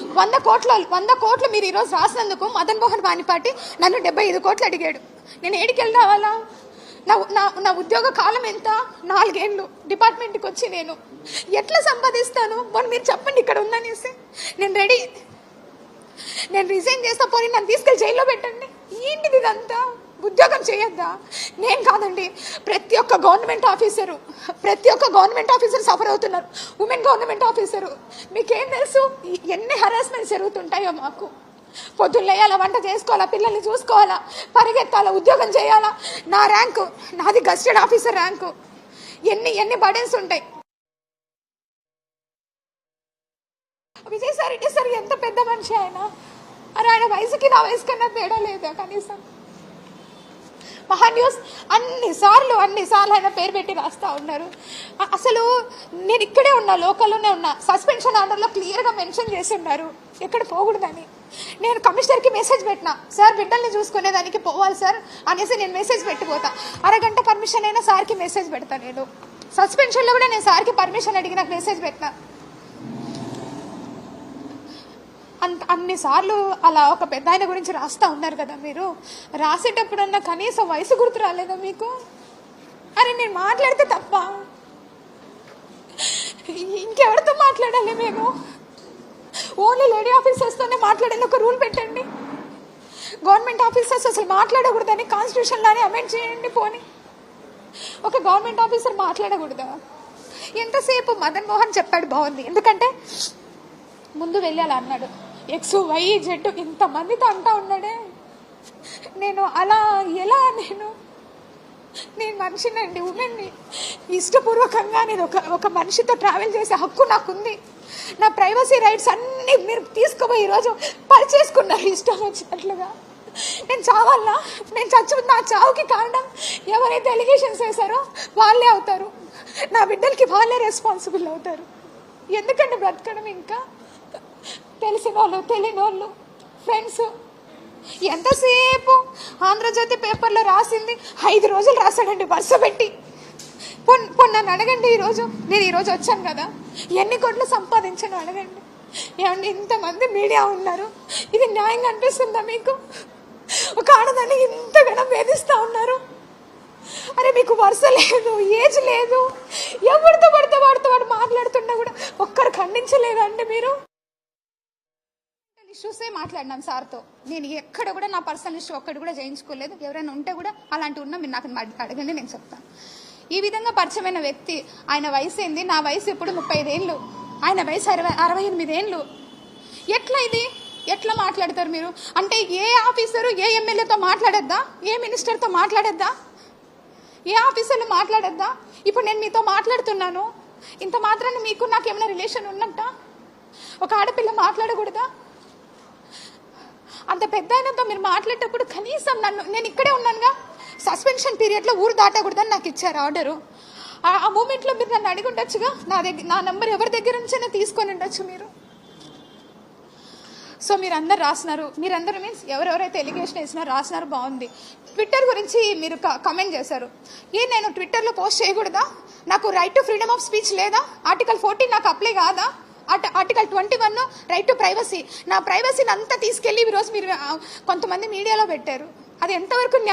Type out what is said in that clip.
వంద కోట్ల వంద కోట్లు మీరు ఈరోజు రాసినందుకు మదన్ మోహన్ వాణిపాటి నన్ను డెబ్బై ఐదు కోట్లు అడిగాడు. నేను ఏడికి వెళ్ళి రావాలా నా నా నా ఉద్యోగ కాలం ఎంత? నాలుగేళ్ళు డిపార్ట్మెంట్కి వచ్చి నేను ఎట్లా సంపాదిస్తాను? మొన్న మీరు చెప్పండి ఇక్కడ ఉందనేసి. నేను రెడీ. నేను రిజైన్ చేస్తా పోనీ నన్ను తీసుకెళ్ళి జైల్లో పెట్టండి. ఏంటిది ఇదంతా? ఉద్యోగం చేయొద్దా? నేను కాదండి. ప్రతి ఒక్క గవర్నమెంట్ ఆఫీసరు ప్రతి ఒక్క గవర్నమెంట్ ఆఫీసర్ సఫర్ అవుతున్నారు. Women government officer. మీకేం తెలుసు? ఎన్ని హరాస్మెంట్స్ జరుగుతుంటాయో మాకు. పొద్దున్న లేయాలా వంట చేసుకోవాలా పిల్లల్ని చూసుకోవాలా పరిగెత్తాలా ఉద్యోగం చేయాలా? నా ర్యాంకు నాది గస్టెడ్ ఆఫీసర్ ర్యాంకు. ఎన్ని ఎన్ని బర్డెన్స్ ఉంటాయి. విజయసాయి రెడ్డి సార్ ఎంత పెద్ద మనిషి ఆయన. అరే ఆయన వయసుకి నా వయసు కన్నా తేడా లేదా కనీసం? మహాన్యూస్ అన్నిసార్లు అన్నిసార్లు ఆయన పేరు పెట్టి రాస్తూ ఉన్నారు. అసలు నేను ఇక్కడే ఉన్నా లోకల్లోనే ఉన్నా సస్పెన్షన్ ఆర్డర్లో క్లియర్గా మెన్షన్ చేసి ఉన్నారు ఎక్కడ పోకూడదని. నేను కమిషనర్కి మెసేజ్ పెట్టినా సార్ బిడ్డల్ని చూసుకునేదానికి పోవాలి సార్ అనేసి నేను మెసేజ్ పెట్టిపోతా అరగంట పర్మిషన్ అయినా సార్కి మెసేజ్ పెడతా నేను. సస్పెన్షన్లో కూడా నేను సార్కి పర్మిషన్ అడిగి నాకు మెసేజ్ పెట్టినా. అంత అన్నిసార్లు అలా ఒక పెద్ద ఆయన గురించి రాస్తా ఉన్నారు కదా మీరు? రాసేటప్పుడన్నా కనీసం వయసు గుర్తు రాలేదా మీకు? అరే నేను మాట్లాడితే తప్ప? ఇంకెవరితో మాట్లాడాలి మేము ఓన్లీ లేడీ ఆఫీసర్స్తోనే మాట్లాడాలి ఒక రూల్ పెట్టండి. గవర్నమెంట్ ఆఫీసర్స్ అసలు మాట్లాడకూడదని కాన్స్టిట్యూషన్లోనే అమెండ్ చేయండి పోనీ. ఒక గవర్నమెంట్ ఆఫీసర్ మాట్లాడకూడదా? ఎంతసేపు మదన్ మోహన్ చెప్పాడు బాగుంది. ఎందుకంటే ముందు వెళ్ళాలి అన్నాడు. ఎక్స్ వై జెడ్ ఇంతమందితో అంటా ఉన్నాడే? నేను అలా ఎలా నేను? నేను మనిషినండి ఉమెన్ని. ఇష్టపూర్వకంగా నేను ఒక ఒక మనిషితో ట్రావెల్ చేసే హక్కు నాకుంది. నా ప్రైవసీ రైట్స్ అన్నీ మీరు తీసుకోబోయి ఈరోజు పరిచేసుకున్నారు ఇష్టం వచ్చినట్లుగా. నేను చావాలా? నేను చచ్చు నా చావుకి కారణం ఎవరైతే ఎలిగేషన్స్ వేశారో వాళ్ళే అవుతారు. నా బిడ్డలకి వాళ్ళే రెస్పాన్సిబుల్ అవుతారు. ఎందుకంటే బ్రతకడం ఇంకా? తెలిసిన వాళ్ళు తెలియని వాళ్ళు ఫ్రెండ్స్ ఎంతసేపు ఆంధ్రజ్యోతి పేపర్లో రాసింది? ఐదు రోజులు రాశాడండి వరుస పెట్టి. పొన్ నన్ను అడగండి ఈరోజు. నేను ఈరోజు వచ్చాను కదా. ఎన్ని కోట్లు సంపాదించాను అడగండి. ఏమండి ఇంతమంది మీడియా ఉన్నారు. ఇది న్యాయంగా అనిపిస్తుందా మీకు? ఒక ఆడదాన్ని ఇంతగానో వేధిస్తూ ఉన్నారు. అరే మీకు వరుస లేదు ఏజ్ లేదు. ఎవరితో పడితే వాడితో వాడు మాట్లాడుతున్నా కూడా ఒక్కరు ఖండించలేదండి మీరు? ఇష్యూసే మాట్లాడినాం సార్తో. నేను ఎక్కడ కూడా నా పర్సనల్ ఇష్యూ ఒక్కటి కూడా చేయించుకోలేదు. ఎవరైనా ఉంటే కూడా అలాంటి ఉన్నా మీరు నాకు అడగండి నేను చెప్తాను. ఈ విధంగా పరిచయమైన వ్యక్తి ఆయన వయసు ఏంది? నా వయసు ఇప్పుడు ముప్పై ఐదేళ్ళు ఆయన వయసు అరవై అరవై ఎనిమిది ఏళ్ళు ఎట్లా ఇది? ఎట్లా మాట్లాడతారు మీరు? అంటే ఏ ఆఫీసరు ఏ ఎమ్మెల్యేతో మాట్లాడొద్దా? ఏ మినిస్టర్తో మాట్లాడొద్దా? ఏ ఆఫీసర్లు మాట్లాడొద్దా? ఇప్పుడు నేను మీతో మాట్లాడుతున్నాను. ఇంత మాత్రాన్ని మీకు నాకు ఏమైనా రిలేషన్ ఉన్నట్ట? ఒక ఆడపిల్ల మాట్లాడకూడదా? అంత పెద్ద ఆయనతో మీరు మాట్లాడేటప్పుడు కనీసం నన్ను నేను ఇక్కడే ఉన్నానుగా. సస్పెన్షన్ పీరియడ్లో ఊరు దాటకూడదని నాకు ఇచ్చారు ఆర్డరు. ఆ- మూమెంట్లో మీరు నన్ను అడిగి ఉండొచ్చుగా? నా దగ్గర నా నెంబర్ ఎవరి దగ్గర నుంచైనా తీసుకొని ఉండొచ్చు మీరు. సో మీరు అందరు రాసినారు. మీరందరూ మీన్స్ ఎవరెవరైతే ఎలిగేషన్ వేసినారో రాసినారు బాగుంది. ట్విట్టర్ గురించి మీరు కమెంట్ చేశారు. ఏ నేను ట్విట్టర్లో పోస్ట్ చేయకూడదా? నాకు right to freedom of speech లేదా? ఆర్టికల్ ఫోర్టీన్ నాకు అప్లై కాదా? At article twenty one right to privacy నా ప్రైవసీని అంతా తీసుకెళ్ళి ఈరోజు మీరు కొంతమంది మీడియాలో పెట్టారు. అది ఎంతవరకు